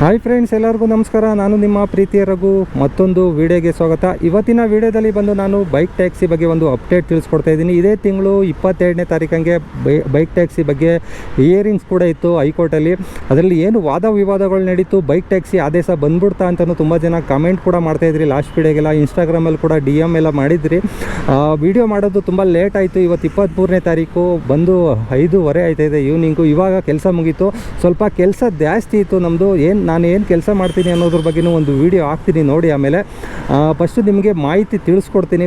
Hi friends ಎಲ್ಲರಿಗೂ ನಮಸ್ಕಾರ. ನಾನು ನಿಮ್ಮ ಪ್ರೀತಿಯ ರಘು. ಮತ್ತೊಂದು ವಿಡಿಯೋಗೆ ಸ್ವಾಗತ. ಇವತ್ತಿನ ವಿಡಿಯೋದಲ್ಲಿ ಬಂದು ನಾನು ಬೈಕ್ ಟ್ಯಾಕ್ಸಿ ಬಗ್ಗೆ ಒಂದು ಅಪ್ಡೇಟ್ ತಿಳಿಸ್ಕೊಡ್ತಾ ಇದ್ದೀನಿ. ಇದೇ ತಿಂಗಳು ಇಪ್ಪತ್ತೆರಡನೇ ತಾರೀಕಂಗೆ ಬೈಕ್ ಟ್ಯಾಕ್ಸಿ ಬಗ್ಗೆ ಇಯರಿಂಗ್ಸ್ ಕೂಡ ಇತ್ತು ಹೈಕೋರ್ಟಲ್ಲಿ. ಅದರಲ್ಲಿ ಏನು ವಾದ ವಿವಾದಗಳು ನಡೀತು ಬೈಕ್ ಟ್ಯಾಕ್ಸಿ ಆದೇಶ ಬಂದ್ಬಿಡ್ತಾ ಅಂತಲೂ ತುಂಬ ಜನ ಕಮೆಂಟ್ ಕೂಡ ಮಾಡ್ತಾ ಇದ್ರಿ. ಲಾಸ್ಟ್ ವಿಡಿಯೋಗೆಲ್ಲ ಇನ್ಸ್ಟಾಗ್ರಾಮಲ್ಲಿ ಕೂಡ ಡಿ ಎಂ ಎಲ್ಲ ಮಾಡಿದ್ರಿ. ವಿಡಿಯೋ ಮಾಡೋದು ತುಂಬ ಲೇಟ್ ಆಯಿತು. ಇವತ್ತು ಇಪ್ಪತ್ತ್ಮೂರನೇ ತಾರೀಕು. ಬಂದು ಐದೂವರೆ ಆಯ್ತಾ ಇದೆ ಈವ್ನಿಂಗು ಇವಾಗ ಕೆಲಸ ಮುಗೀತು. ಸ್ವಲ್ಪ ಕೆಲಸ ಜಾಸ್ತಿ ಇತ್ತು ನಮ್ಮದು ಏನು ನಾನು ಏನು ಕೆಲಸ ಮಾಡ್ತೀನಿ ಅನ್ನೋದ್ರ ಬಗ್ಗೆನೂ ಒಂದು ವಿಡಿಯೋ ಹಾಕ್ತೀನಿ ನೋಡಿ ಆಮೇಲೆ ಫಸ್ಟು ನಿಮಗೆ ಮಾಹಿತಿ ತಿಳಿಸ್ಕೊಡ್ತೀನಿ.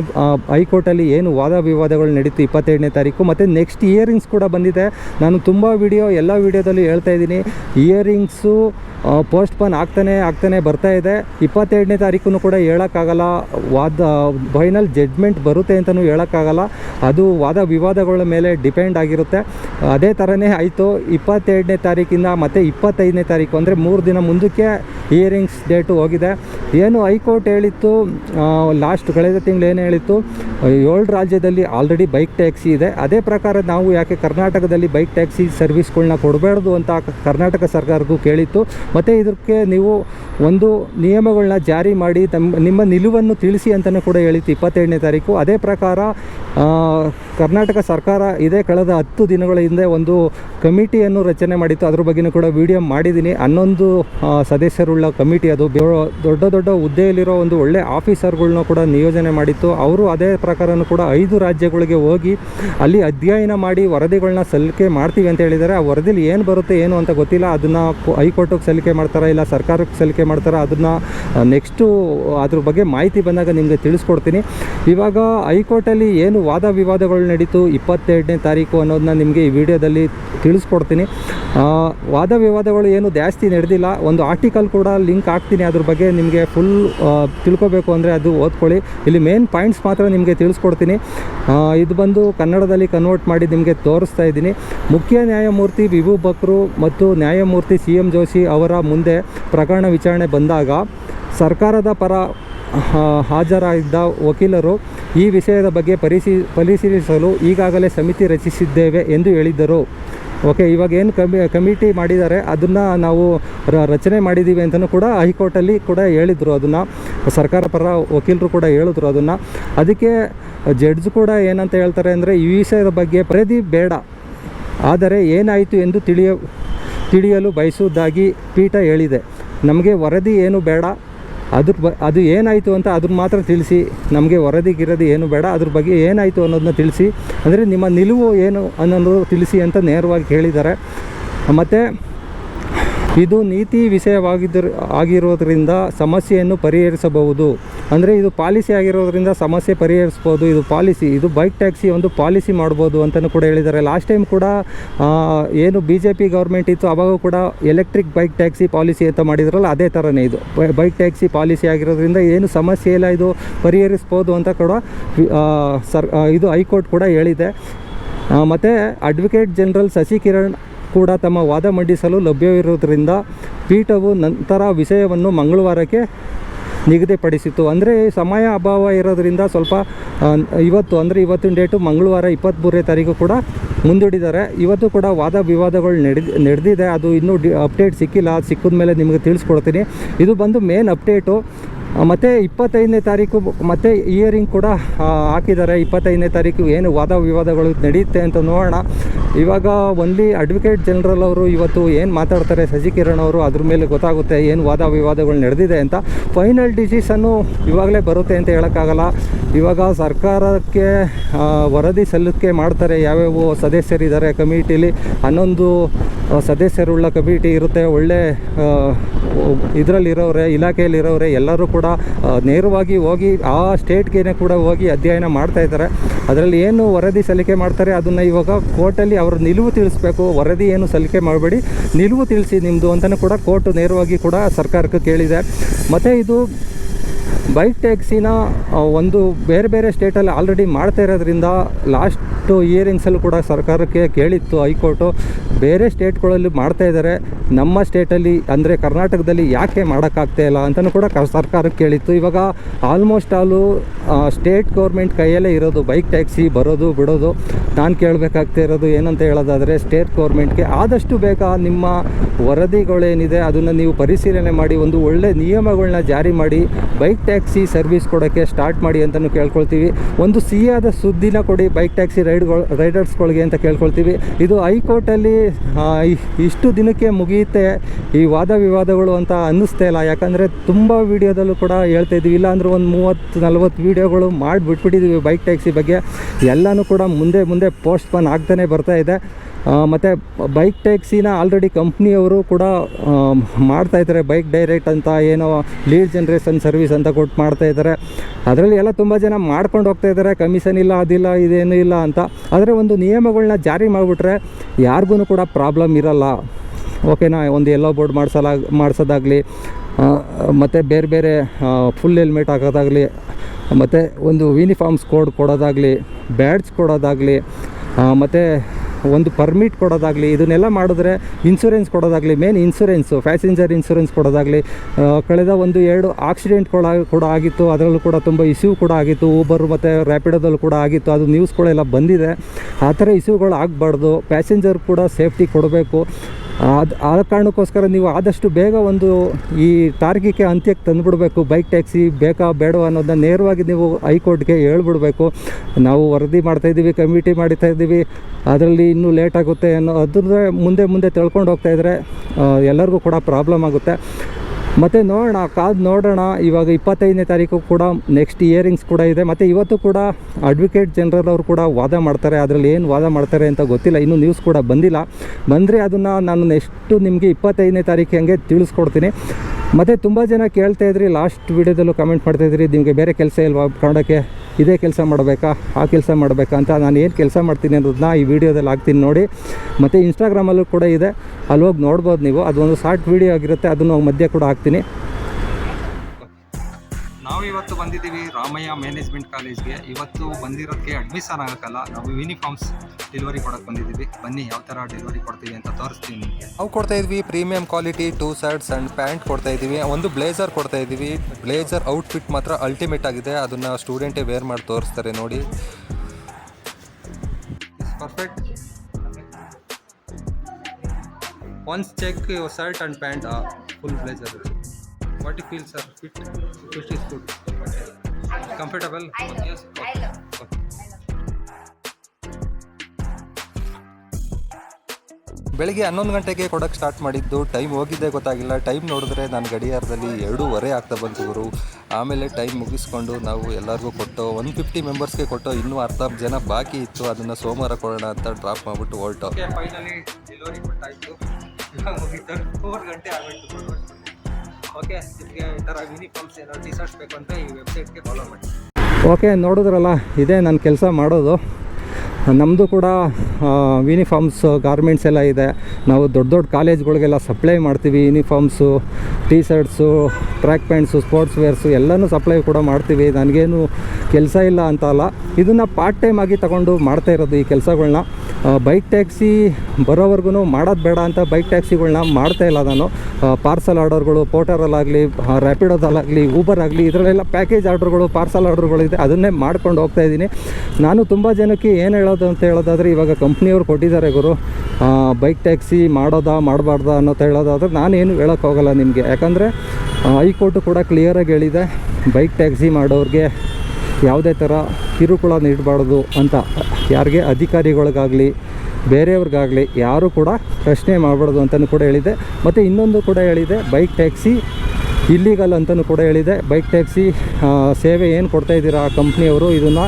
ಹೈಕೋರ್ಟಲ್ಲಿ ಏನು ವಾದ ವಿವಾದಗಳು ನಡೀತು ಇಪ್ಪತ್ತೆರಡನೇ ತಾರೀಕು, ಮತ್ತು ನೆಕ್ಸ್ಟ್ ಇಯರಿಂಗ್ಸ್ ಕೂಡ ಬಂದಿದೆ. ನಾನು ತುಂಬ ವಿಡಿಯೋ ಎಲ್ಲ ವಿಡಿಯೋದಲ್ಲಿ ಹೇಳ್ತಾ ಇದ್ದೀನಿ. ಇಯರಿಂಗ್ಸು ಪೋಸ್ಟ್ಪೋನ್ ಆಗ್ತಾನೆ ಆಗ್ತಾನೆ ಬರ್ತಾ ಇದೆ. ಇಪ್ಪತ್ತೆರಡನೇ ತಾರೀಕು ಕೂಡ ಹೇಳೋಕ್ಕಾಗಲ್ಲ. ವಾದ ಫೈನಲ್ ಜಡ್ಜ್ಮೆಂಟ್ ಬರುತ್ತೆ ಅಂತಲೂ ಹೇಳೋಕ್ಕಾಗಲ್ಲ. ಅದು ವಾದ ವಿವಾದಗಳ ಮೇಲೆ ಡಿಪೆಂಡ್ ಆಗಿರುತ್ತೆ. ಅದೇ ಥರನೇ ಆಯಿತು. ಇಪ್ಪತ್ತೆರಡನೇ ತಾರೀಕಿಂದ ಮತ್ತು ಇಪ್ಪತ್ತೈದನೇ ತಾರೀಕು, ಅಂದರೆ ಮೂರು ದಿನ ಮುಂದಕ್ಕೆ ಇಯರಿಂಗ್ಸ್ ಡೇಟು ಹೋಗಿದೆ. ಏನು ಹೈಕೋರ್ಟ್ ಹೇಳಿತ್ತು ಲಾಸ್ಟ್ ಕಳೆದ ತಿಂಗಳು ಏನು ಹೇಳಿತ್ತು, ಏಳು ರಾಜ್ಯದಲ್ಲಿ ಆಲ್ರೆಡಿ ಬೈಕ್ ಟ್ಯಾಕ್ಸಿ ಇದೆ. ಅದೇ ಪ್ರಕಾರ ನಾವು ಯಾಕೆ ಕರ್ನಾಟಕದಲ್ಲಿ ಬೈಕ್ ಟ್ಯಾಕ್ಸಿ ಸರ್ವಿಸ್ಗಳನ್ನ ಕೊಡಬಾರ್ದು ಅಂತ ಕರ್ನಾಟಕ ಸರ್ಕಾರಕ್ಕೂ ಕೇಳಿತ್ತು. ಮತ್ತು ಇದಕ್ಕೆ ನೀವು ಒಂದು ನಿಯಮಗಳನ್ನ ಜಾರಿ ಮಾಡಿ ತಮ್ಮ ನಿಮ್ಮ ನಿಲುವನ್ನು ತಿಳಿಸಿ ಅಂತಲೂ ಕೂಡ ಹೇಳಿತ್ತು ಇಪ್ಪತ್ತೆರಡನೇ ತಾರೀಕು. ಅದೇ ಪ್ರಕಾರ ಕರ್ನಾಟಕ ಸರ್ಕಾರ ಇದೇ. ಕಳೆದ ಹತ್ತು ದಿನಗಳ ಹಿಂದೆ ಒಂದು ಕಮಿಟಿಯನ್ನು ರಚನೆ ಮಾಡಿತ್ತು. ಅದ್ರ ಬಗ್ಗೆನೂ ಕೂಡ ವಿಡಿಯೋ ಮಾಡಿದ್ದೀನಿ. ಹನ್ನೊಂದು ಸದಸ್ಯರುಳ್ಳ ಕಮಿಟಿ ಅದು. ದೊಡ್ಡ ದೊಡ್ಡ ಹುದ್ದೆಯಲ್ಲಿರೋ ಒಂದು ಒಳ್ಳೆ ಆಫೀಸರ್ಗಳನ್ನ ಕೂಡ ನಿಯೋಜನೆ ಮಾಡಿತ್ತು. ಅವರು ಅದೇ ಪ್ರಕಾರನೂ ಕೂಡ ಐದು ರಾಜ್ಯಗಳಿಗೆ ಹೋಗಿ ಅಲ್ಲಿ ಅಧ್ಯಯನ ಮಾಡಿ ವರದಿಗಳನ್ನ ಸಲ್ಲಿಕೆ ಮಾಡ್ತೀವಿ ಅಂತ ಹೇಳಿದರೆ ಆ ವರದಿಲಿ ಏನು ಬರುತ್ತೆ, ಏನು ಅಂತ ಗೊತ್ತಿಲ್ಲ. ಅದನ್ನು ಹೈಕೋರ್ಟಿಗೆ ಸಲ್ಲಿಕೆ ಮಾಡ್ತಾರಾ ಇಲ್ಲ ಸರ್ಕಾರಕ್ಕೆ ಸಲ್ಲಿಕೆ ಮಾಡ್ತಾರಾ ಅದನ್ನು ನೆಕ್ಸ್ಟು ಅದ್ರ ಬಗ್ಗೆ ಮಾಹಿತಿ ಬಂದಾಗ ನಿಮಗೆ ತಿಳಿಸ್ಕೊಡ್ತೀನಿ. ಇವಾಗ ಹೈಕೋರ್ಟಲ್ಲಿ ಏನು ವಾದ ವಿವಾದಗಳು ನಡೀತು ಇಪ್ಪತ್ತೆರಡನೇ ತಾರೀಕು ಅನ್ನೋದನ್ನ ನಿಮಗೆ ಈ ವಿಡಿಯೋದಲ್ಲಿ ತಿಳಿಸ್ಕೊಡ್ತೀನಿ. ವಾದ ವಿವಾದಗಳು ಏನು ಜಾಸ್ತಿ ನಡೆದಿಲ್ಲ. ಆರ್ಟಿಕಲ್ ಕೂಡ ಲಿಂಕ್ ಹಾಕ್ತೀನಿ ಅದ್ರ ಬಗ್ಗೆ ನಿಮಗೆ ಫುಲ್ ತಿಳ್ಕೊಬೇಕು ಅಂದರೆ ಅದು ಓದ್ಕೊಳ್ಳಿ. ಇಲ್ಲಿ ಮೇನ್ ಪಾಯಿಂಟ್ಸ್ ಮಾತ್ರ ನಿಮಗೆ ತಿಳಿಸ್ಕೊಡ್ತೀನಿ. ಇದು ಬಂದು ಕನ್ನಡದಲ್ಲಿ ಕನ್ವರ್ಟ್ ಮಾಡಿ ನಿಮಗೆ ತೋರಿಸ್ತಾ ಇದ್ದೀನಿ. ಮುಖ್ಯ ನ್ಯಾಯಮೂರ್ತಿ ವಿಭು ಬಕ್ರು ಮತ್ತು ನ್ಯಾಯಮೂರ್ತಿ ಸಿ ಎಂ ಜೋಶಿ ಅವರ ಮುಂದೆ ಪ್ರಕರಣ ವಿಚಾರಣೆ ಬಂದಾಗ ಸರ್ಕಾರದ ಪರ ಹಾಜರಾಗಿದ್ದ ವಕೀಲರು ಈ ವಿಷಯದ ಬಗ್ಗೆ ಪರಿಶೀ, ಪರಿಶೀಲಿಸಲು ಈಗಾಗಲೇ ಸಮಿತಿ ರಚಿಸಿದ್ದೇವೆ ಎಂದು ಹೇಳಿದ್ದರು. ಓಕೆ ಇವಾಗ ಏನು ಕಮಿ, ಕಮಿಟಿ ಮಾಡಿದ್ದಾರೆ, ಅದನ್ನು ನಾವು ರಚನೆ ಮಾಡಿದ್ದೀವಿ ಅಂತಲೂ ಕೂಡ ಹೈಕೋರ್ಟಲ್ಲಿ ಕೂಡ ಹೇಳಿದರು ಅದನ್ನು. ಸರ್ಕಾರ ಪರ ವಕೀಲರು ಕೂಡ ಹೇಳಿದ್ರು ಅದನ್ನು. ಅದಕ್ಕೆ ಜಡ್ಜ್ ಕೂಡ ಏನಂತ ಹೇಳ್ತಾರೆ ಅಂದರೆ ಈ ವಿಷಯದ ಬಗ್ಗೆ ವರದಿ ಬೇಡ. ಆದರೆ ಏನಾಯಿತು ಎಂದು ತಿಳಿಯ, ತಿಳಿಯಲು ಬಯಸುವುದಾಗಿ ಪೀಠ ಹೇಳಿದೆ. ನಮಗೆ ವರದಿ ಏನು ಬೇಡ. ಅದ್ರ ಬ, ಅದು ಏನಾಯಿತು ಅಂತ ಅದ್ರ ಮಾತ್ರ ತಿಳಿಸಿ, ನಮಗೆ ವರದಿ ಗಿರದಿ ಏನು ಬೇಡ, ಅದ್ರ ಬಗ್ಗೆ ಏನಾಯಿತು ಅನ್ನೋದನ್ನ ತಿಳಿಸಿ, ಅಂದರೆ ನಿಮ್ಮ ನಿಲುವು ಏನು ಅನ್ನೋದು ತಿಳಿಸಿ ಅಂತ ನೇರವಾಗಿ ಹೇಳಿದ್ದಾರೆ. ಮತ್ತು ಇದು ನೀತಿ ವಿಷಯವಾಗಿದ್ದ ಆಗಿರೋದ್ರಿಂದ ಸಮಸ್ಯೆಯನ್ನು ಪರಿಹರಿಸಬಹುದು. ಅಂದರೆ ಇದು ಪಾಲಿಸಿ ಆಗಿರೋದ್ರಿಂದ ಸಮಸ್ಯೆ ಪರಿಹರಿಸ್ಬೋದು ಇದು ಪಾಲಿಸಿ, ಇದು ಬೈಕ್ ಟ್ಯಾಕ್ಸಿ ಒಂದು ಪಾಲಿಸಿ ಮಾಡ್ಬೋದು ಅಂತಲೂ ಕೂಡ ಹೇಳಿದ್ದಾರೆ. ಲಾಸ್ಟ್ ಟೈಮ್ ಕೂಡ ಏನು ಬಿ ಜೆ ಪಿ ಗೌರ್ಮೆಂಟ್ ಇತ್ತು, ಅವಾಗ ಕೂಡ ಎಲೆಕ್ಟ್ರಿಕ್ ಬೈಕ್ ಟ್ಯಾಕ್ಸಿ ಪಾಲಿಸಿ ಅಂತ ಮಾಡಿದ್ರಲ್ಲ, ಅದೇ ಥರನೇ ಇದು. ಬೈಕ್ ಟ್ಯಾಕ್ಸಿ ಪಾಲಿಸಿ ಆಗಿರೋದ್ರಿಂದ ಏನು ಸಮಸ್ಯೆ ಇಲ್ಲ, ಇದು ಪರಿಹರಿಸ್ಬೋದು ಅಂತ ಕೂಡ ಸರ್ ಇದು ಹೈಕೋರ್ಟ್ ಕೂಡ ಹೇಳಿದೆ. ಮತ್ತು ಅಡ್ವೊಕೇಟ್ ಜನರಲ್ ಶಶಿಕಿರಣ್ ಕೂಡ ತಮ್ಮ ವಾದ ಮಂಡಿಸಲು ಲಭ್ಯವಿರುವುದರಿಂದ ಪೀಠವು ನಂತರ ವಿಷಯವನ್ನು ಮಂಗಳವಾರಕ್ಕೆ ನಿಗದಿಪಡಿಸಿತ್ತು. ಅಂದರೆ ಸಮಯ ಅಭಾವ ಇರೋದ್ರಿಂದ ಸ್ವಲ್ಪ ಇವತ್ತು, ಅಂದರೆ ಇವತ್ತಿನ ಡೇಟು ಮಂಗಳವಾರ ಇಪ್ಪತ್ತ್ಮೂರನೇ ತಾರೀಕು ಕೂಡ ಮುಂದೂಡಿದ್ದಾರೆ. ಇವತ್ತು ಕೂಡ ವಾದ ವಿವಾದಗಳು ನಡೆದಿ, ನಡೆದಿದೆ. ಅದು ಇನ್ನೂ ಡಿ, ಅಪ್ಡೇಟ್ ಸಿಕ್ಕಿಲ್ಲ. ಅದು ಸಿಕ್ಕಿದ ಮೇಲೆ ನಿಮಗೆ ತಿಳಿಸ್ಕೊಡ್ತೀನಿ. ಇದು ಬಂದು ಮೇನ್ ಅಪ್ಡೇಟು. ಮತ್ತು ಇಪ್ಪತ್ತೈದನೇ ತಾರೀಕು ಮತ್ತೆ ಇಯರಿಂಗ್ ಕೂಡ ಹಾಕಿದ್ದಾರೆ. ಇಪ್ಪತ್ತೈದನೇ ತಾರೀಕು ಏನು ವಾದ ವಿವಾದಗಳು ನಡೆಯುತ್ತೆ ಅಂತ ನೋಡೋಣ. ಇವಾಗ ಒನ್ಲಿ ಅಡ್ವೊಕೇಟ್ ಜನರಲ್ ಅವರು ಇವತ್ತು ಏನು ಮಾತಾಡ್ತಾರೆ ಸಜಿಕಿರಣ್ ಅವರು, ಅದ್ರ ಮೇಲೆ ಗೊತ್ತಾಗುತ್ತೆ ಏನು ವಾದ ವಿವಾದಗಳು ನಡೆದಿದೆ ಅಂತ. ಫೈನಲ್ ಡಿಸಿಷನ್ನು ಇವಾಗಲೇ ಬರುತ್ತೆ ಅಂತ ಹೇಳೋಕ್ಕಾಗಲ್ಲ. ಇವಾಗ ಸರ್ಕಾರಕ್ಕೆ ವರದಿ ಸಲ್ಲಿಕೆ ಮಾಡ್ತಾರೆ ಯಾವ್ಯಾವ ಸದಸ್ಯರಿದ್ದಾರೆ ಕಮಿಟಿಲಿ. ಹನ್ನೊಂದು ಸದಸ್ಯರುಳ್ಳ ಕಮಿಟಿ ಇರುತ್ತೆ. ಒಳ್ಳೆ ಇದರಲ್ಲಿರೋರೆ, ಇಲಾಖೆಯಲ್ಲಿರೋರೆ ಎಲ್ಲರೂ ಕೂಡ ನೇರವಾಗಿ ಹೋಗಿ ಆ ಸ್ಟೇಟ್ಗೇನೆ ಕೂಡ ಹೋಗಿ ಅಧ್ಯಯನ ಮಾಡ್ತಾ ಇದ್ದಾರೆ. ಅದರಲ್ಲಿ ಏನು ವರದಿ ಸಲ್ಲಿಕೆ ಮಾಡ್ತಾರೆ ಅದನ್ನು ಇವಾಗ ಕೋರ್ಟಲ್ಲಿ ಅವರು ನಿಲುವು ತಿಳಿಸ್ಬೇಕು, ವರದಿ ಏನು ಸಲ್ಲಿಕೆ ಮಾಡಬೇಡಿ, ನಿಲುವು ತಿಳಿಸಿ ನಿಮ್ಮದು ಅಂತಲೂ ಕೂಡ ಕೋರ್ಟ್ ನೇರವಾಗಿ ಕೂಡ ಸರ್ಕಾರಕ್ಕೆ ಕೇಳಿದೆ. ಮತ್ತು ಇದು ಬೈಕ್ ಟ್ಯಾಕ್ಸಿನ ಒಂದು ಬೇರೆ ಬೇರೆ ಸ್ಟೇಟಲ್ಲಿ ಆಲ್ರೆಡಿ ಮಾಡ್ತಾ ಇರೋದ್ರಿಂದ ಲಾಸ್ಟು ಇಯರಿಂಗ್ಸಲ್ಲೂ ಕೂಡ ಸರ್ಕಾರಕ್ಕೆ ಕೇಳಿತ್ತು ಹೈಕೋರ್ಟು. ಬೇರೆ ಸ್ಟೇಟ್ಗಳಲ್ಲಿ ಮಾಡ್ತಾ ಇದ್ದಾರೆ. ನಮ್ಮ ಸ್ಟೇಟಲ್ಲಿ ಅಂದರೆ ಕರ್ನಾಟಕದಲ್ಲಿ ಯಾಕೆ ಮಾಡೋಕ್ಕಾಗ್ತಾ ಇಲ್ಲ ಅಂತಲೂ ಕೂಡ ಸರ್ಕಾರಕ್ಕೆ ಕೇಳಿತ್ತು. ಇವಾಗ ಆಲ್ಮೋಸ್ಟ್ ಆಲು ಸ್ಟೇಟ್ ಗೌರ್ಮೆಂಟ್ ಕೈಯಲ್ಲೇ ಇರೋದು ಬೈಕ್ ಟ್ಯಾಕ್ಸಿ ಬರೋದು, ಬಿಡೋದು. ನಾನು ಕೇಳಬೇಕಾಗ್ತಾ ಇರೋದು ಏನಂತ ಹೇಳೋದಾದರೆ ಸ್ಟೇಟ್ ಗೌರ್ಮೆಂಟ್ಗೆ ಆದಷ್ಟು ಬೇಗ ನಿಮ್ಮ ವರದಿಗಳೇನಿದೆ ಅದನ್ನು ನೀವು ಪರಿಶೀಲನೆ ಮಾಡಿ, ಒಂದು ಒಳ್ಳೆ ನಿಯಮಗಳನ್ನ ಜಾರಿ ಮಾಡಿ ಬೈಕ್ ಟ್ಯಾಕ್ಸಿ ಸರ್ವಿಸ್ ಕೊಡೋಕ್ಕೆ ಸ್ಟಾರ್ಟ್ ಮಾಡಿ ಅಂತಲೂ ಕೇಳ್ಕೊಳ್ತೀವಿ. ಒಂದು ಸಿಹಿಯಾದ ಸುದ್ದಿನ ಕೊಡಿ ಬೈಕ್ ಟ್ಯಾಕ್ಸಿ ರೈಡ್ಗಳು ರೈಡರ್ಸ್ಗಳಿಗೆ ಅಂತ ಕೇಳ್ಕೊಳ್ತೀವಿ. ಇದು ಹೈಕೋರ್ಟಲ್ಲಿ ಇಷ್ಟು ದಿನಕ್ಕೆ ಮುಗಿಯುತ್ತೆ ಈ ವಾದ ವಿವಾದಗಳು ಅಂತ ಅನ್ನಿಸ್ತಾ ಇಲ್ಲ. ಯಾಕಂದರೆ ತುಂಬ ವೀಡಿಯೋದಲ್ಲೂ ಕೂಡ ಹೇಳ್ತಾ ಇದ್ದೀವಿ ಇಲ್ಲಾಂದ್ರೆ ಒಂದು ಮೂವತ್ತು ನಲ್ವತ್ತು ವೀಡಿಯೋಗಳು ಮಾಡಿಬಿಟ್ಬಿಟ್ಟಿದ್ದೀವಿ ಬೈಕ್ ಟ್ಯಾಕ್ಸಿ ಬಗ್ಗೆ. ಎಲ್ಲನೂ ಕೂಡ ಮುಂದೆ ಮುಂದೆ ಪೋಸ್ಟ್ ಪನ್ ಆಗ್ತಾನೆ ಬರ್ತಾ ಇದೆ. ಮತ್ತು ಬೈಕ್ ಟ್ಯಾಕ್ಸಿನ ಆಲ್ರೆಡಿ ಕಂಪ್ನಿಯವರು ಕೂಡ ಮಾಡ್ತಾ ಇದ್ದಾರೆ. ಬೈಕ್ ಡೈರೆಕ್ಟ್ ಅಂತ ಏನೋ ಲೀಡ್ ಜನ್ರೇಷನ್ ಸರ್ವಿಸ್ ಅಂತ ಕೊಟ್ಟು ಮಾಡ್ತಾ ಇದ್ದಾರೆ. ಅದರಲ್ಲಿ ಎಲ್ಲ ತುಂಬ ಜನ ಮಾಡ್ಕೊಂಡು ಹೋಗ್ತಾ ಇದ್ದಾರೆ. ಕಮಿಷನ್ ಇಲ್ಲ, ಅದಿಲ್ಲ, ಇದೇನು ಇಲ್ಲ ಅಂತ. ಆದರೆ ಒಂದು ನಿಯಮಗಳನ್ನ ಜಾರಿ ಮಾಡಿಬಿಟ್ರೆ ಯಾರಿಗೂ ಕೂಡ ಪ್ರಾಬ್ಲಮ್ ಇರಲ್ಲ. ಓಕೆನಾ, ಒಂದು ಎಲ್ಲೋ ಬೋರ್ಡ್ ಮಾಡಿಸಲ ಮಾಡಿಸೋದಾಗಲಿ ಮತ್ತು ಬೇರೆ ಬೇರೆ ಫುಲ್ ಹೆಲ್ಮೆಟ್ ಹಾಕೋದಾಗಲಿ ಮತ್ತು ಒಂದು ಯೂನಿಫಾರ್ಮ್ಸ್ ಕೋಡ್ ಕೊಡೋದಾಗಲಿ ಬ್ಯಾಡ್ಜ್ ಕೊಡೋದಾಗಲಿ ಮತ್ತು ಒಂದು ಪರ್ಮಿಟ್ ಕೊಡೋದಾಗಲಿ, ಇದನ್ನೆಲ್ಲ ಮಾಡಿದ್ರೆ ಇನ್ಸೂರೆನ್ಸ್ ಕೊಡೋದಾಗಲಿ ಮೇನ್ ಇನ್ಸೂರೆನ್ಸು ಪ್ಯಾಸೆಂಜರ್ ಇನ್ಸೂರೆನ್ಸ್ ಕೊಡೋದಾಗಲಿ ಕಳೆದ ಒಂದು ಎರಡು ಆಕ್ಸಿಡೆಂಟ್ಗಳ ಕೂಡ ಆಗಿತ್ತು. ಅದರಲ್ಲೂ ಕೂಡ ತುಂಬ ಇಶ್ಯೂ ಕೂಡ ಆಗಿತ್ತು. ಊಬರ್ ಮತ್ತು ರ್ಯಾಪಿಡೋದಲ್ಲೂ ಕೂಡ ಆಗಿತ್ತು. ಅದು ನ್ಯೂಸ್ಗಳೆಲ್ಲ ಬಂದಿದೆ. ಆ ಥರ ಇಶ್ಯೂಗಳು ಆಗಬಾರ್ದು. ಪ್ಯಾಸೆಂಜರ್ ಕೂಡ ಸೇಫ್ಟಿ ಕೊಡಬೇಕು. ಅದು ಆ ಕಾರಣಕ್ಕೋಸ್ಕರ ನೀವು ಆದಷ್ಟು ಬೇಗ ಒಂದು ಈ ತಾರ್ಕಿಕೆ ಅಂತ್ಯಕ್ಕೆ ತಂದುಬಿಡಬೇಕು ಬೈಕ್ ಟ್ಯಾಕ್ಸಿ ಬೇಕಾ ಬೇಡವಾ ಅನ್ನೋದನ್ನ ನೇರವಾಗಿ ನೀವು ಹೈಕೋರ್ಟ್ಗೆ ಹೇಳ್ಬಿಡ್ಬೇಕು. ನಾವು ವರದಿ ಮಾಡ್ತಾಯಿದ್ದೀವಿ ಕಮಿಟಿ ಮಾಡ್ತಾ ಇದ್ದೀವಿ, ಅದರಲ್ಲಿ ಇನ್ನೂ ಲೇಟ್ ಆಗುತ್ತೆ ಅನ್ನೋ ಅದ್ರ ಮುಂದೆ ಮುಂದೆ ತಿಳ್ಕೊಂಡು ಹೋಗ್ತಾಯಿದ್ರೆ ಎಲ್ಲರಿಗೂ ಕೂಡ ಪ್ರಾಬ್ಲಮ್ ಆಗುತ್ತೆ. ಮತ್ತು ನೋಡೋಣ, ಕಾದು ನೋಡೋಣ. ಇವಾಗ ಇಪ್ಪತ್ತೈದನೇ ತಾರೀಕು ಕೂಡ ನೆಕ್ಸ್ಟ್ ಇಯರಿಂಗ್ಸ್ ಕೂಡ ಇದೆ. ಮತ್ತು ಇವತ್ತು ಕೂಡ ಅಡ್ವೊಕೇಟ್ ಜನರಲ್ ಅವರು ಕೂಡ ವಾದ ಮಾಡ್ತಾರೆ. ಅದರಲ್ಲಿ ಏನು ವಾದ ಮಾಡ್ತಾರೆ ಅಂತ ಗೊತ್ತಿಲ್ಲ. ಇನ್ನೂ ನ್ಯೂಸ್ ಕೂಡ ಬಂದಿಲ್ಲ. ಬಂದರೆ ಅದನ್ನು ನಾನು ನೆಕ್ಸ್ಟು ನಿಮಗೆ ಇಪ್ಪತ್ತೈದನೇ ತಾರೀಕು ಹಂಗೆ ತಿಳಿಸ್ಕೊಡ್ತೀನಿ. ಮತ್ತು ತುಂಬ ಜನ ಕೇಳ್ತಾ ಇದ್ರಿ ಲಾಸ್ಟ್ ವೀಡಿಯೋದಲ್ಲೂ ಕಮೆಂಟ್ ಮಾಡ್ತಾಯಿದ್ರಿ ನಿಮಗೆ ಬೇರೆ ಕೆಲಸ ಇಲ್ವಾ ಕನ್ನಡಕ್ಕೆ? ಇದೇ ಕೆಲಸ ಮಾಡಬೇಕಾ? ಆ ಕೆಲಸ ಮಾಡಬೇಕಾ ಅಂತ ನಾನು ಏನು ಕೆಲಸ ಮಾಡ್ತೀನಿ ಅನ್ನೋದನ್ನ ಈ ವಿಡಿಯೋದಲ್ಲಿ ಹಾಕ್ತೀನಿ ನೋಡಿ. ಮತ್ತು ಇನ್ಸ್ಟಾಗ್ರಾಮಲ್ಲೂ ಕೂಡ ಇದೆ. ಅಲ್ಲಿ ಹೋಗಿ ನೋಡ್ಬೋದು ನೀವು. ಅದೊಂದು ಶಾರ್ಟ್ ವೀಡಿಯೋ ಆಗಿರುತ್ತೆ. ಅದನ್ನು ಮಧ್ಯೆ ಕೂಡ ಹಾಕ್ತೀನಿ. ನಾವು ಇವತ್ತು ಬಂದಿದ್ದೀವಿ ರಾಮಯ್ಯ ಮ್ಯಾನೇಜ್ಮೆಂಟ್ ಕಾಲೇಜ್ಗೆ ಇವತ್ತು ಬಂದಿರೋದಕ್ಕೆ ಅಡ್ಮಿಷನ್ ಆಗೋಕ್ಕಲ್ಲ. ನಾವು ಯೂನಿಫಾರ್ಮ್ಸ್ ಡೆಲಿವರಿ ಕೊಡೋಕೆ ಬಂದಿದ್ದೀವಿ. ಬನ್ನಿ ಯಾವ ಥರ ಡೆಲಿವರಿ ಕೊಡ್ತೀವಿ ಅಂತ ತೋರಿಸ್ತೀವಿ ನಿಮಗೆ. ನಾವು ಕೊಡ್ತಾ ಇದ್ವಿ premium quality two shirts and pant ಕೊಡ್ತಾ ಇದ್ದೀವಿ. ಒಂದು ಬ್ಲೇಸರ್ ಕೊಡ್ತಾ ಇದ್ದೀವಿ. ಬ್ಲೇಸರ್ ಔಟ್ಫಿಟ್ ಮಾತ್ರ ಅಲ್ಟಿಮೇಟ್ ಆಗಿದೆ. ಅದನ್ನು ಸ್ಟೂಡೆಂಟೇ ವೇರ್ ಮಾಡಿ ತೋರಿಸ್ತಾರೆ ನೋಡಿ. Perfect once check shirt and pant full blazer what you feel sir fit fit is good comfortable yes ಬೆಳಿಗ್ಗೆ ಹನ್ನೊಂದು ಗಂಟೆಗೆ ಕೊಡೋಕ್ಕೆ ಸ್ಟಾರ್ಟ್ ಮಾಡಿದ್ದು ಟೈಮ್ ಹೋಗಿದ್ದೆ ಗೊತ್ತಾಗಿಲ್ಲ. ಟೈಮ್ ನೋಡಿದ್ರೆ ನಾನು ಗಡಿಯಾರದಲ್ಲಿ ಎರಡೂವರೆ ಆಗ್ತಾ ಬಂತು ಆಮೇಲೆ ಟೈಮ್ ಮುಗಿಸ್ಕೊಂಡು ನಾವು ಎಲ್ಲರಿಗೂ ಕೊಟ್ಟೋ ಒನ್ ಫಿಫ್ಟಿ ಮೆಂಬರ್ಸ್ಗೆ ಕೊಟ್ಟೋ ಇನ್ನೂ ಅರ್ಧ ಜನ ಬಾಕಿ ಇತ್ತು. ಅದನ್ನು ಸೋಮವಾರ ಕೊಡೋಣ ಅಂತ ಡ್ರಾಪ್ ಮಾಡಿಬಿಟ್ಟು ಹೊರಟು. ಓಕೆ ಫೈನಲಿ ಡೆಲಿವರಿ ಕೊಟ್ಟಾಯಿತು. ಮುಗಿತು ಗಂಟೆ ಆಗೋಯ್ತು ಓಕೆ, ನಿಮಗೆ ಈ ಥರ ಯೂನಿಫಾರ್ಮ್ಸ್ ಏನೋ ಟಿ ಶರ್ಟ್ಸ್ ಬೇಕು ಅಂತ ಈ ವೆಬ್ಸೈಟ್ಗೆ ಫಾಲೋ ಮಾಡಿ. ಓಕೆ, ನೋಡಿದ್ರಲ್ಲ, ಇದೇ ನಾನು ಕೆಲಸ ಮಾಡೋದು. ನಮ್ಮದು ಕೂಡ ಯೂನಿಫಾರ್ಮ್ಸ್ ಗಾರ್ಮೆಂಟ್ಸ್ ಎಲ್ಲ ಇದೆ. ನಾವು ದೊಡ್ಡ ದೊಡ್ಡ ಕಾಲೇಜ್ಗಳಿಗೆಲ್ಲ ಸಪ್ಲೈ ಮಾಡ್ತೀವಿ. Uniforms T shirts track pants sports wears ಎಲ್ಲನೂ ಸಪ್ಲೈ ಕೂಡ ಮಾಡ್ತೀವಿ. ನನಗೇನು ಕೆಲಸ ಇಲ್ಲ ಅಂತ ಅಲ್ಲ. ಇದನ್ನು ಪಾರ್ಟ್ ಟೈಮ್ ಆಗಿ ತಗೊಂಡು ಮಾಡ್ತಾ ಇರೋದು ಈ ಕೆಲಸಗಳನ್ನ ಬೈಕ್ ಟ್ಯಾಕ್ಸಿ ಬರೋವರೆಗೂ ಮಾಡೋದು ಬೇಡ ಅಂತ ಬೈಕ್ ಟ್ಯಾಕ್ಸಿಗಳನ್ನ ಮಾಡ್ತಾ ಇಲ್ಲ ನಾನು. ಪಾರ್ಸಲ್ ಆರ್ಡರ್ಗಳು ಪೋಟರಲ್ಲಾಗಲಿ ರ್ಯಾಪಿಡೋದಲ್ಲಾಗಲಿ ಊಬರ್ ಆಗಲಿ, ಇದರಲ್ಲೆಲ್ಲ ಪ್ಯಾಕೇಜ್ ಆರ್ಡರ್ಗಳು ಪಾರ್ಸಲ್ ಆರ್ಡರ್ಗಳಿದೆ ಅದನ್ನೇ ಮಾಡ್ಕೊಂಡು ಹೋಗ್ತಾ ಇದ್ದೀನಿ. ನಾನು ತುಂಬ ಜನಕ್ಕೆ ಏನು ಹೇಳೋದು ಅಂತ ಹೇಳೋದಾದರೆ ಇವಾಗ ಕಂಪ್ನಿಯವ್ರು ಕೊಟ್ಟಿದ್ದಾರೆ ಗುರು. ಬೈಕ್ ಟ್ಯಾಕ್ಸಿ ಮಾಡೋದಾ, ಮಾಡಬಾರ್ದಾ ಅನ್ನೋದು ಹೇಳೋದಾದ್ರೆ ನಾನೇನು ಹೇಳೋಕ್ಕೆ ಹೋಗಲ್ಲ ನಿಮಗೆ. ಯಾಕಂದರೆ ಹೈಕೋರ್ಟು ಕೂಡ ಕ್ಲಿಯರಾಗಿ ಹೇಳಿದೆ ಬೈಕ್ ಟ್ಯಾಕ್ಸಿ ಮಾಡೋರಿಗೆ ಯಾವುದೇ ಥರ ಕಿರುಕುಳ ನೀಡಬಾರ್ದು ಅಂತ. ಯಾರಿಗೆ ಅಧಿಕಾರಿಗಳಿಗಾಗಲಿ, ಬೇರೆಯವ್ರಿಗಾಗಲಿ ಯಾರೂ ಕೂಡ ಪ್ರಶ್ನೆ ಮಾಡಬಾರ್ದು ಅಂತಲೂ ಕೂಡ ಹೇಳಿದೆ. ಮತ್ತು ಇನ್ನೊಂದು ಕೂಡ ಹೇಳಿದೆ ಬೈಕ್ ಟ್ಯಾಕ್ಸಿ ಇಲ್ಲಿಗಲ್ ಅಂತಲೂ ಕೂಡ ಹೇಳಿದೆ. ಬೈಕ್ ಟ್ಯಾಕ್ಸಿ ಸೇವೆ ಏನು ಕೊಡ್ತಾ ಇದ್ದೀರಾ ಆ ಕಂಪ್ನಿಯವರು, ಇದನ್ನು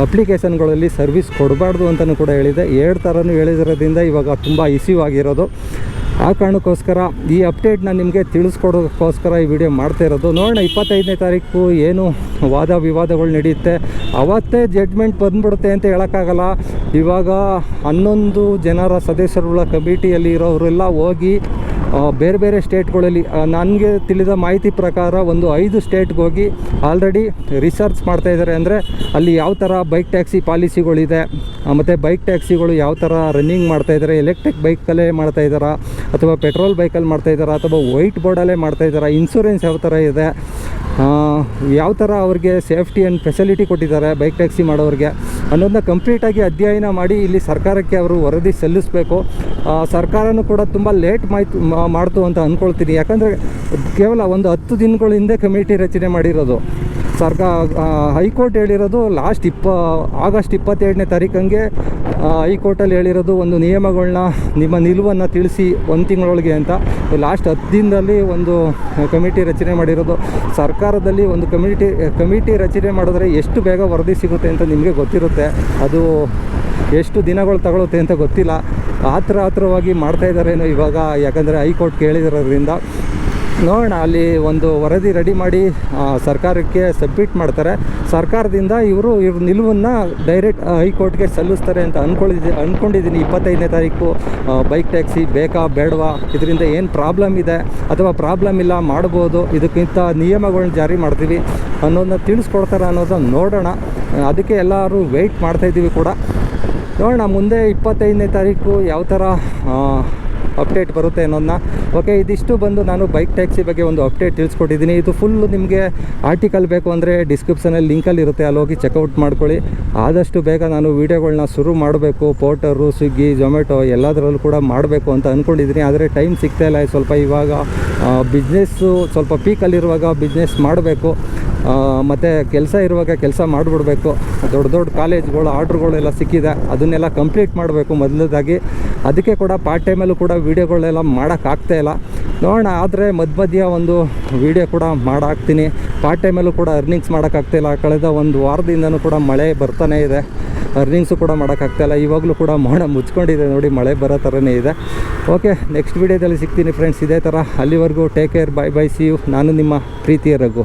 ಅಪ್ಲಿಕೇಶನ್ಗಳಲ್ಲಿ ಸರ್ವಿಸ್ ಕೊಡಬಾರ್ದು ಅಂತಲೂ ಕೂಡ ಹೇಳಿದೆ. ಎರಡು ಥರನೂ ಹೇಳಿದಿರೋದ್ರಿಂದ ಇವಾಗ ತುಂಬ ಇಶ್ಯೂ ಆಗಿರೋದು ಆ ಕಾರಣಕ್ಕೋಸ್ಕರ ಈ ಅಪ್ಡೇಟ್ನ ನಿಮಗೆ ತಿಳಿಸ್ಕೊಡೋಕ್ಕೋಸ್ಕರ ಈ ವಿಡಿಯೋ ಮಾಡ್ತಾ ಇರೋದು. ನೋಡೋಣ, ಇಪ್ಪತ್ತೈದನೇ ತಾರೀಕು ಏನು ವಾದ ವಿವಾದಗಳು ನಡೆಯುತ್ತೆ. ಅವತ್ತೇ ಜಡ್ಮೆಂಟ್ ಬಂದ್ಬಿಡುತ್ತೆ ಅಂತ ಹೇಳೋಕ್ಕಾಗಲ್ಲ. ಇವಾಗ ಹನ್ನೊಂದು ಜನರ ಸದಸ್ಯರುಳ್ಳ ಕಮಿಟಿಯಲ್ಲಿ ಇರೋರೆಲ್ಲ ಹೋಗಿ ಬೇರೆ ಬೇರೆ ಸ್ಟೇಟ್ಗಳಲ್ಲಿ ನನಗೆ ತಿಳಿದ ಮಾಹಿತಿ ಪ್ರಕಾರ ಒಂದು ಐದು ಸ್ಟೇಟ್ಗೆ ಹೋಗಿ ಆಲ್ರೆಡಿ ರಿಸರ್ಚ್ ಮಾಡ್ತಾ ಇದ್ದಾರೆ ಅಂದರೆ ಅಲ್ಲಿ ಯಾವ ಥರ ಬೈಕ್ ಟ್ಯಾಕ್ಸಿ ಪಾಲಿಸಿಗಳಿದೆ ಮತ್ತು ಬೈಕ್ ಟ್ಯಾಕ್ಸಿಗಳು ಯಾವ ಥರ ರನ್ನಿಂಗ್ ಮಾಡ್ತಾ ಇದ್ದಾರೆ ಎಲೆಕ್ಟ್ರಿಕ್ ಬೈಕಲ್ಲೇ ಮಾಡ್ತಾ ಇದ್ದಾರಾ ಅಥವಾ ಪೆಟ್ರೋಲ್ ಬೈಕಲ್ಲಿ ಮಾಡ್ತಾ ಇದ್ದಾರಾ ಅಥವಾ ವೈಟ್ ಬೋರ್ಡಲ್ಲೇ ಮಾಡ್ತಾ ಇದ್ದಾರಾ ಇನ್ಸೂರೆನ್ಸ್ ಯಾವ ಥರ ಇದೆ ಯಾವ ಥರ ಅವ್ರಿಗೆ ಸೇಫ್ಟಿ ಆ್ಯಂಡ್ ಫೆಸಿಲಿಟಿ ಕೊಟ್ಟಿದ್ದಾರೆ ಬೈಕ್ ಟ್ಯಾಕ್ಸಿ ಮಾಡೋರಿಗೆ ಅನ್ನೋದನ್ನ ಕಂಪ್ಲೀಟಾಗಿ ಅಧ್ಯಯನ ಮಾಡಿ ಇಲ್ಲಿ ಸರ್ಕಾರಕ್ಕೆ ಅವರು ವರದಿ ಸಲ್ಲಿಸಬೇಕು. ಸರ್ಕಾರನೂ ಕೂಡ ತುಂಬ ಲೇಟ್ ಮಾಯ್ತು ಮಾಡ್ತು ಅಂತ ಅಂದ್ಕೊಳ್ತೀನಿ ಯಾಕಂದರೆ ಕೇವಲ ಒಂದು ಹತ್ತು ದಿನಗಳ ಹಿಂದೆ ಕಮಿಟಿ ರಚನೆ ಮಾಡಿರೋದು. ಸರ್ಕಾ ಹೈಕೋರ್ಟ್ ಹೇಳಿರೋದು ಲಾಸ್ಟ್ ಇಪ್ಪ, ಆಗಸ್ಟ್ ಇಪ್ಪತ್ತೆರಡನೇ ತಾರೀಕಂಗೆ ಹೈಕೋರ್ಟಲ್ಲಿ ಹೇಳಿರೋದು ಒಂದು ನಿಯಮಗಳನ್ನ ನಿಮ್ಮ ನಿಲುವನ್ನು ತಿಳಿಸಿ ಒಂದು ತಿಂಗಳೊಳಗೆ ಅಂತ. ಲಾಸ್ಟ್ ಹತ್ತು ದಿನದಲ್ಲಿ ಒಂದು ಕಮಿಟಿ ರಚನೆ ಮಾಡಿರೋದು. ಸರ್ಕಾರದಲ್ಲಿ ಒಂದು ಕಮಿಟಿ ಕಮಿಟಿ ರಚನೆ ಮಾಡಿದ್ರೆ ಎಷ್ಟು ಬೇಗ ವರದಿ ಸಿಗುತ್ತೆ ಅಂತ ನಿಮಗೆ ಗೊತ್ತಿರುತ್ತೆ. ಅದು ಎಷ್ಟು ದಿನಗಳು ತಗೊಳುತ್ತೆ ಅಂತ ಗೊತ್ತಿಲ್ಲ. ಆತ್ರ ಮಾಡ್ತಾ ಇದ್ದಾರೇನೋ ಇವಾಗ, ಯಾಕಂದರೆ ಹೈಕೋರ್ಟ್ ಕೇಳಿದಿರೋದ್ರಿಂದ ನೋಡೋಣ, ಅಲ್ಲಿ ಒಂದು ವರದಿ ರೆಡಿ ಮಾಡಿ ಸರ್ಕಾರಕ್ಕೆ ಸಬ್ಮಿಟ್ ಮಾಡ್ತಾರೆ. ಸರ್ಕಾರದಿಂದ ಇವರು ಇವ್ರ ನಿಲುವನ್ನು ಡೈರೆಕ್ಟ್ ಹೈಕೋರ್ಟ್ಗೆ ಸಲ್ಲಿಸ್ತಾರೆ ಅಂತ ಅಂದ್ಕೊಂಡಿದ್ದೆ ಅಂದ್ಕೊಂಡಿದ್ದೀನಿ ಇಪ್ಪತ್ತೈದನೇ ತಾರೀಕು ಬೈಕ್ ಟ್ಯಾಕ್ಸಿ ಬೇಕಾ, ಬೇಡವಾ, ಇದರಿಂದ ಏನು ಪ್ರಾಬ್ಲಮ್ ಇದೆ, ಅಥವಾ ಪ್ರಾಬ್ಲಮ್ ಇಲ್ಲ, ಮಾಡ್ಬೋದು, ಇದಕ್ಕಿಂತ ನಿಯಮಗಳನ್ನ ಜಾರಿ ಮಾಡ್ತೀವಿ ಅನ್ನೋದನ್ನ ತಿಳಿಸ್ಕೊಡ್ತಾರೆ ಅನ್ನೋದನ್ನ ನೋಡೋಣ. ಅದಕ್ಕೆ ಎಲ್ಲರೂ ವೆಯ್ಟ್ ಮಾಡ್ತಾಯಿದ್ದೀವಿ ಕೂಡ. ನೋಡೋಣ, ಮುಂದೆ ಇಪ್ಪತ್ತೈದನೇ ತಾರೀಕು ಯಾವ ಥರ ಅಪ್ಡೇಟ್ ಬರುತ್ತೆ ಅನ್ನೋದನ್ನ. ಓಕೆ ಇದಿಷ್ಟು ಬಂದು ನಾನು ಬೈಕ್ ಟ್ಯಾಕ್ಸಿ ಬಗ್ಗೆ ಒಂದು ಅಪ್ಡೇಟ್ ತಿಳಿಸ್ಕೊಟ್ಟಿದ್ದೀನಿ. ಇದು ಫುಲ್ಲು ನಿಮಗೆ ಆರ್ಟಿಕಲ್ ಬೇಕು ಅಂದರೆ ಡಿಸ್ಕ್ರಿಪ್ಷನಲ್ಲಿ ಲಿಂಕಲ್ಲಿ ಇರುತ್ತೆ ಅಲ್ಲಿ ಹೋಗಿ ಚೆಕ್ಔಟ್ ಮಾಡ್ಕೊಳ್ಳಿ. ಆದಷ್ಟು ಬೇಗ ನಾನು ವೀಡಿಯೋಗಳನ್ನ ಶುರು ಮಾಡಬೇಕು. ಪೋರ್ಟರು ಸ್ವಿಗ್ಗಿ ಝೊಮ್ಯಾಟೊ ಎಲ್ಲದರಲ್ಲೂ ಕೂಡ ಮಾಡಬೇಕು ಅಂತ ಅಂದ್ಕೊಂಡಿದ್ದೀನಿ ಆದರೆ ಟೈಮ್ ಸಿಗ್ತಾ ಇಲ್ಲ. ಸ್ವಲ್ಪ ಇವಾಗ ಬಿಸ್ನೆಸ್ಸು ಸ್ವಲ್ಪ ಪೀಕಲ್ಲಿರುವಾಗ ಬಿಸ್ನೆಸ್ ಮಾಡಬೇಕು. ಮತ್ತು ಕೆಲಸ ಇರುವಾಗ ಕೆಲಸ ಮಾಡಿಬಿಡ್ಬೇಕು. ದೊಡ್ಡ ದೊಡ್ಡ ಕಾಲೇಜ್ಗಳು, ಆರ್ಡ್ರ್ಗಳೆಲ್ಲ ಸಿಕ್ಕಿದೆ. ಅದನ್ನೆಲ್ಲ ಕಂಪ್ಲೀಟ್ ಮಾಡಬೇಕು ಮೊದಲದಾಗಿ ಅದಕ್ಕೆ ಕೂಡ ಪಾರ್ಟ್ ಟೈಮಲ್ಲೂ ಕೂಡ ವೀಡಿಯೋಗಳೆಲ್ಲ ಮಾಡೋಕ್ಕಾಗ್ತಾ ಇಲ್ಲ. ನೋಡೋಣ, ಆದರೆ ಮಧ್ಯ ಮಧ್ಯ ಒಂದು ವೀಡಿಯೋ ಕೂಡ ಮಾಡಾಕ್ತೀನಿ. ಪಾರ್ಟ್ ಟೈಮಲ್ಲೂ ಕೂಡ ಅರ್ನಿಂಗ್ಸ್ ಮಾಡೋಕ್ಕಾಗ್ತಾಯಿಲ್ಲ ಕಳೆದ ಒಂದು ವಾರದಿಂದನೂ ಕೂಡ ಮಳೆ ಬರ್ತಾನೆ ಇದೆ. ಅರ್ನಿಂಗ್ಸು ಕೂಡ ಮಾಡೋಕ್ಕಾಗ್ತಾಯಿಲ್ಲ ಇವಾಗಲೂ ಕೂಡ ಮೋಡ ಮುಚ್ಕೊಂಡಿದೆ ನೋಡಿ, ಮಳೆ ಬರೋ ಥರನೇ ಇದೆ. ಓಕೆ ನೆಕ್ಸ್ಟ್ ವೀಡಿಯೋದಲ್ಲಿ ಸಿಗ್ತೀನಿ ಫ್ರೆಂಡ್ಸ್ ಇದೇ ಥರ ಅಲ್ಲಿವರೆಗೂ take care bye bye see you ನಾನು ನಿಮ್ಮ ಪ್ರೀತಿಯ ರಘು.